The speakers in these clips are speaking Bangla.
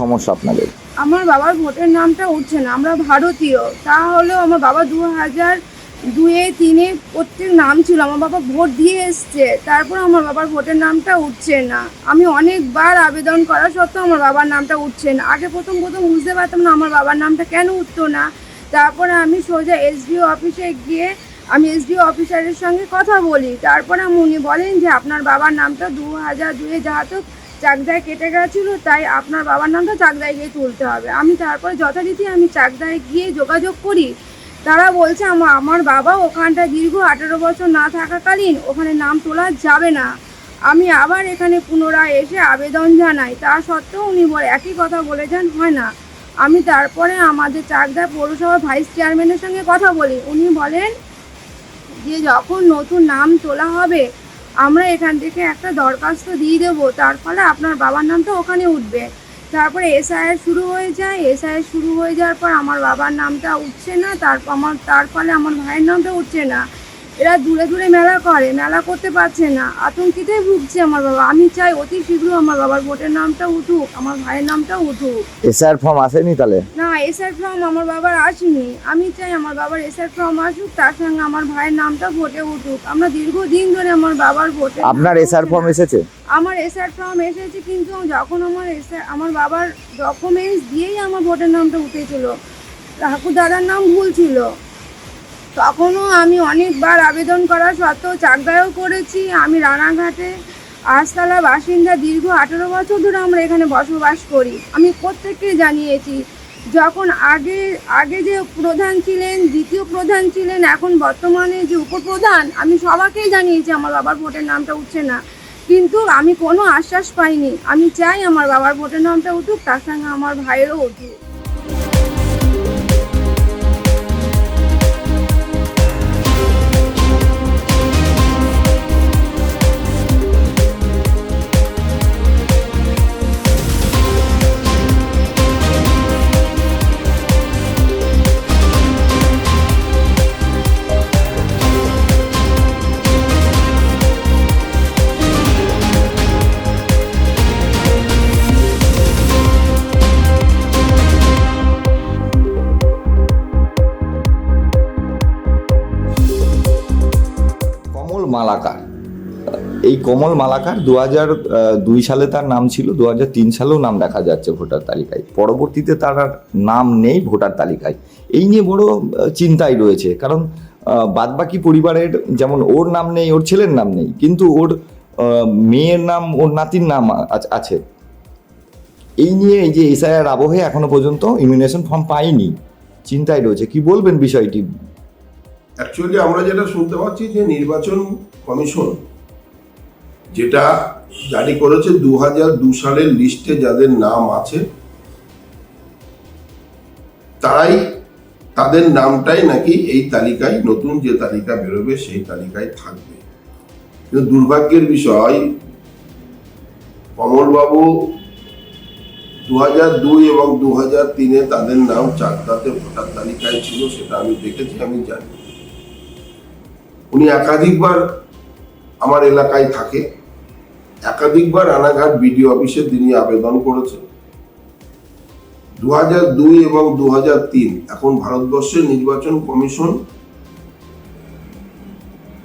সমস্যা আপনাদের? আমার বাবার ভোটের নামটা উঠছে না, আমরা ভারতীয়। তাহলেও আমার বাবা দু হাজার দুয়ে, তিনে প্রত্যেক নাম ছিল, আমার বাবা ভোট দিয়ে এসছে, তারপর আমার বাবার ভোটের নামটা উঠছে না। আমি অনেকবার আবেদন করা সত্ত্বেও আমার বাবার নামটা উঠছে না। আগে প্রথম প্রথম বুঝতে পারতাম না আমার বাবার নামটা কেন উঠতো না। তারপরে আমি সোজা এসডিও অফিসে গিয়ে আমি এসডিও অফিসারের সঙ্গে কথা বলি। তারপরে উনি বলেন যে, আপনার বাবার নামটা দু হাজার দুয়ে যাহাতো চাকদায় কেটে গেছিল, তাই আপনার বাবার নামটা চাকদায় গিয়ে তুলতে হবে। আমি তারপরে যথারীতি আমি চাকদায় গিয়ে যোগাযোগ করি। তারা বলছে আমার আমার বাবা ওখানটা দীর্ঘ আঠেরো বছর না থাকাকালীন ওখানে নাম তোলা যাবে না। আমি আবার এখানে পুনরায় এসে আবেদন জানাই। তা সত্ত্বেও উনি একই কথা বলে যান হয় না। আমি তারপরে আমাদের চাকদা পৌরসভা ভাইস চেয়ারম্যানের সঙ্গে কথা বলি। উনি বলেন যে, যখন নতুন নাম তোলা হবে আমরা এখান থেকে একটা দরখাস্ত দিয়ে দেবো। তার ফলে আপনার বাবার নামটা ওখানে উঠবে। তারপরে এসআইআর শুরু হয়ে যায়। এসআইআর শুরু হয়ে যাওয়ার পর আমার বাবার নামটা উঠছে না। তারপর আমার তার ফলে আমার ভাইয়ের নামটা উঠছে না। এরা দূরে দূরে মেলা করে মেলা করতে পারছে না। আতঙ্কিতে ভুগছে আমার বাবা। আমি চাই অতি শীঘ্র আমার বাবার ভোটের নামটা উঠুক আমার ভাইয়ের নামটা উঠুক। এসআর ফর্ম আসেনি তাহলে? না এসআর ফর্ম আমার বাবার আসেনি। আমি চাই আমার বাবার এসআর ফর্ম আসুক তার সঙ্গে আমার ভাইয়ের নামটা ভোটে উঠুক। আমরা দীর্ঘদিন ধরে আমার বাবার ভোটে আপনার এসআর ফর্ম এসেছে? আমার এসআর ফর্ম এসেছে কিন্তু যখন আমার এসআর আমার বাবার ডকুমেন্টস দিয়েই আমার ভোটের নামটা উঠেছিল। ঠাকুর দাদার নাম ভুল ছিল। তখনও আমি অনেকবার আবেদন করা সত্ত্বেও চাকদায়ও করেছি। আমি রানাঘাটে আজতলা বাসিন্দা দীর্ঘ আঠেরো বছর ধরে আমরা এখানে বসবাস করি। আমি প্রত্যেককে জানিয়েছি, যখন আগে আগে যে প্রধান ছিলেন, দ্বিতীয় প্রধান ছিলেন, এখন বর্তমানে যে উপপ্রধান, আমি সবাইকেই জানিয়েছি আমার বাবার ভোটের নামটা উঠছে না। কিন্তু আমি কোনো আশ্বাস পাইনি। আমি চাই আমার বাবার ভোটের নামটা উঠুক, তার সঙ্গে আমার ভাইয়েরও উঠুক। এই কমল মালাকার দু হাজার দুই সালে তার নাম ছিল দু হাজার তিন সালেও নাম দেখা যাচ্ছে ভোটার তালিকায়। পরবর্তীতে তার আর নাম নেই ভোটার তালিকায়। এই নিয়ে বড় চিন্তায় রয়েছে। কারণ বাদবাকি পরিবারের যেমন ওর নাম নেই, ওর ছেলের নাম নেই, কিন্তু ওর মেয়ের নাম, ওর নাতির নাম আছে। এই নিয়ে এই যে এসআইআর আবহে এখনও পর্যন্ত ইমিউনেশন ফর্ম পাইনি চিন্তায় রয়েছে। কি বলবেন বিষয়টি? অ্যাকচুয়ালি আমরা যেটা শুনতে পাচ্ছি যে নির্বাচন কমিশন যেটা জারি করেছে দু হাজার দু সালের লিস্টে যাদের নাম আছে, তারাই তাদের নামটাই নাকি এই তালিকায়, নতুন যে তালিকা বেরোবে সেই তালিকায় থাকবে। কিন্তু দুর্ভাগ্যের বিষয়, কমলবাবু দু হাজার দুই এবং দু হাজার তিনে তাদের নাম চাকদাতে ভোটার তালিকায় ছিল, সেটা আমি দেখেছি, আমি জানি। উনি একাধিকবার আমার এলাকায় থাকে। একাধিকবার রানাঘাট বিডিও অফিসে তিনি আবেদন করেছেন। দু দুই এবং দু তিন, এখন ভারতবর্ষের নির্বাচন কমিশন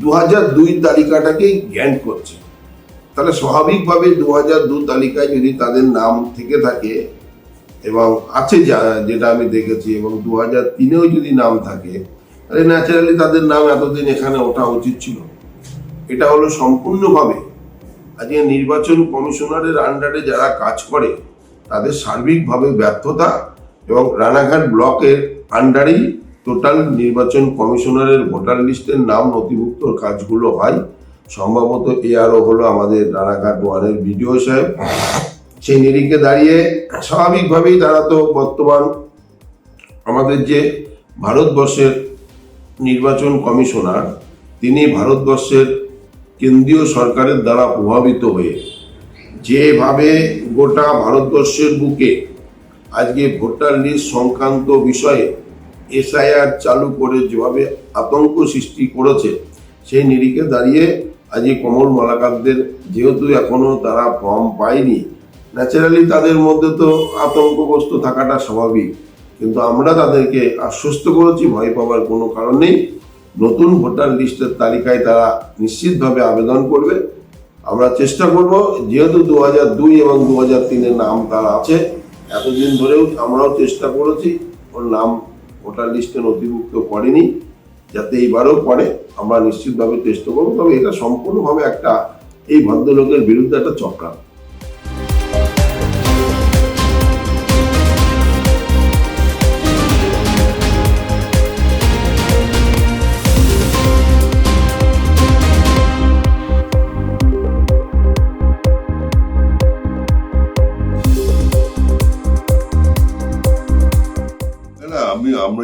দু হাজার দুই তালিকাটাকেই জ্ঞান করছে। তাহলে স্বাভাবিকভাবে দু হাজার দু তালিকায় যদি তাদের নাম থেকে থাকে এবং আছে যা- যেটা আমি দেখেছি এবং দু হাজার তিনেও যদি নাম থাকে, তাহলে ন্যাচারালি তাদের নাম এতদিন এখানে ওঠা উচিত ছিল। এটা হলো সম্পূর্ণভাবে আজকে নির্বাচন কমিশনারের আন্ডারে যারা কাজ করে, তাদের সার্বিকভাবে ব্যর্থতা এবং রানাঘাট ব্লকের আন্ডারেই টোটাল নির্বাচন কমিশনারের ভোটার লিস্টের নাম নথিভুক্ত কাজগুলো হয়। সম্ভবত এ আরও হলো আমাদের রানাঘাট ওয়ানের বিডিও সাহেব। সেই নিরিখে দাঁড়িয়ে স্বাভাবিকভাবেই তারা তো বর্তমান আমাদের যে ভারতবর্ষের নির্বাচন কমিশনার, তিনি ভারতবর্ষের কেন্দ্রীয় সরকারের দ্বারা প্রভাবিত হয়ে। যেভাবে গোটা ভারতবর্ষের বুকে আজকে ভোটার লিস্ট সংক্রান্ত বিষয়ে এসআইআর চালু করে যেভাবে আতঙ্ক সৃষ্টি করেছে, সেই নিরিখে দাঁড়িয়ে আজকে কমল মালাকারদের, যেহেতু এখনও তারা ফর্ম পায়নি, ন্যাচারালি তাদের মধ্যে তো আতঙ্কগ্রস্ত থাকাটা স্বাভাবিক। কিন্তু আমরা তাদেরকে আশ্বস্ত করেছি, ভয় পাওয়ার কোনো কারণ নেই। নতুন ভোটার লিস্টের তালিকায় তারা নিশ্চিতভাবে আবেদন করবে। আমরা চেষ্টা করব, যেহেতু দু হাজার দুই এবং দু হাজার তিনের নাম তার আছে, এতদিন ধরেও আমরাও চেষ্টা করেছি, ওর নাম ভোটার লিস্টে নথিভুক্ত করেনি, যাতে এইবারও করে আমরা নিশ্চিতভাবে চেষ্টা করব, তবে এটা সম্পূর্ণভাবে একটা এই ভদ্রলোকের বিরুদ্ধে একটা চক্রান্ত।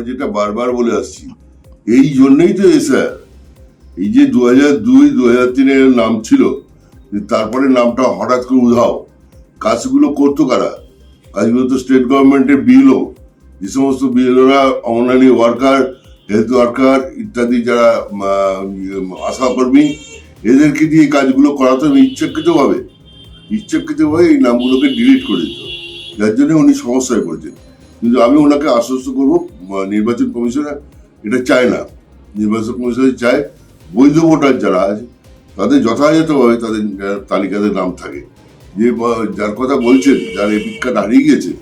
যেটা বারবার বলে আসছি। এই জন্যই তো স্যার। এই যে দু হাজার দুই দু হাজার তিনের নাম ছিল তারপরে নামটা হঠাৎ করে উধাও। কাজগুলো করতো কারা? কাজগুলো তো স্টেট গভর্নমেন্টের বিলও যে সমস্ত বিএলওরা অঙ্গনারী ওয়ার্কার, হেলথ ওয়ার্কার ইত্যাদি যারা আশাকর্মী, এদেরকে দিয়ে কাজগুলো করাতো ইচ্ছাকৃতভাবে ইচ্ছাকৃতভাবে এই নামগুলোকে ডিলিট করে দিত। যার জন্য উনি সমস্যায় পড়েছেন। কিন্তু আমি ওনাকে আশ্বস্ত করব নির্বাচন কমিশনার, এটা চায় না। নির্বাচন কমিশনার চায়, বৈধ ভোটার যারা আছে, তাদের যথাযথভাবে তাদের তালিকাতে নাম থাকে। যে যার কথা বলছেন, যার এপিক কার্ড হারিয়ে গেছে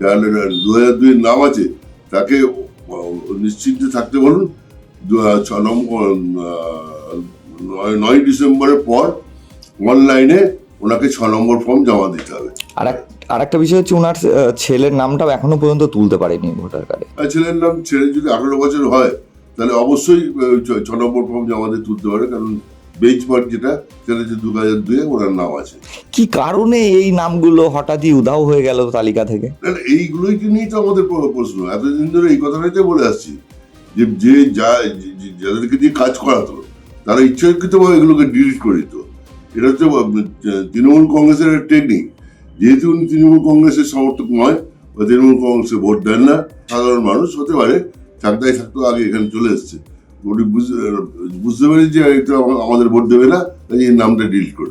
যার দু হাজার দুইয়ের নাম আছে, তাকে নিশ্চিন্তে থাকতে বলুন দু হাজার ছ নম্বর নয় ডিসেম্বরের পর অনলাইনে ওনাকে ছ নম্বর ফর্ম জমা দিতে হবে। আর এক আর একটা বিষয় হচ্ছে ওনার ছেলের নামটাও এখনও পর্যন্ত তুলতে পারেনি ভোটার কার্ডে। ছেলের নাম ছেলে যদি আঠারো বছর হয় তাহলে অবশ্যই ছ- নম্বর ফর্ম জমা দিয়ে তুলতে পারে কারণ বেঞ্চ মার্ক যেটা সেটা হচ্ছে দু হাজার দুয়ে ওনার নাম আছে। কি কারণে এই নামগুলো হঠাৎই উধাও হয়ে গেল তালিকা থেকে? এইগুলোই কি নিয়েই তো আমাদের প্রশ্ন। এতদিন ধরে এই কথাটাই বলে আসছি যে যে যা যে- যে- যাদেরকে দিয়ে কাজ করাতো তারা ইচ্ছাকৃতভাবে এগুলোকে ডিলিট করে দিত। এটা হচ্ছে তৃণমূল কংগ্রেসের টেকনিক যেহেতু উনি তৃণমূল কংগ্রেসের সমর্থক নয়, বা তৃণমূল কংগ্রেসে ভোট দেন না, সাধারণ মানুষ হতে পারে চাকদায় থাকতো, আগে এখানে চলে এসছে। বুঝ- বুঝতে পারি যে এটা আমাদের ভোট দেবে না, তাই এই নামটা ডিলিট করে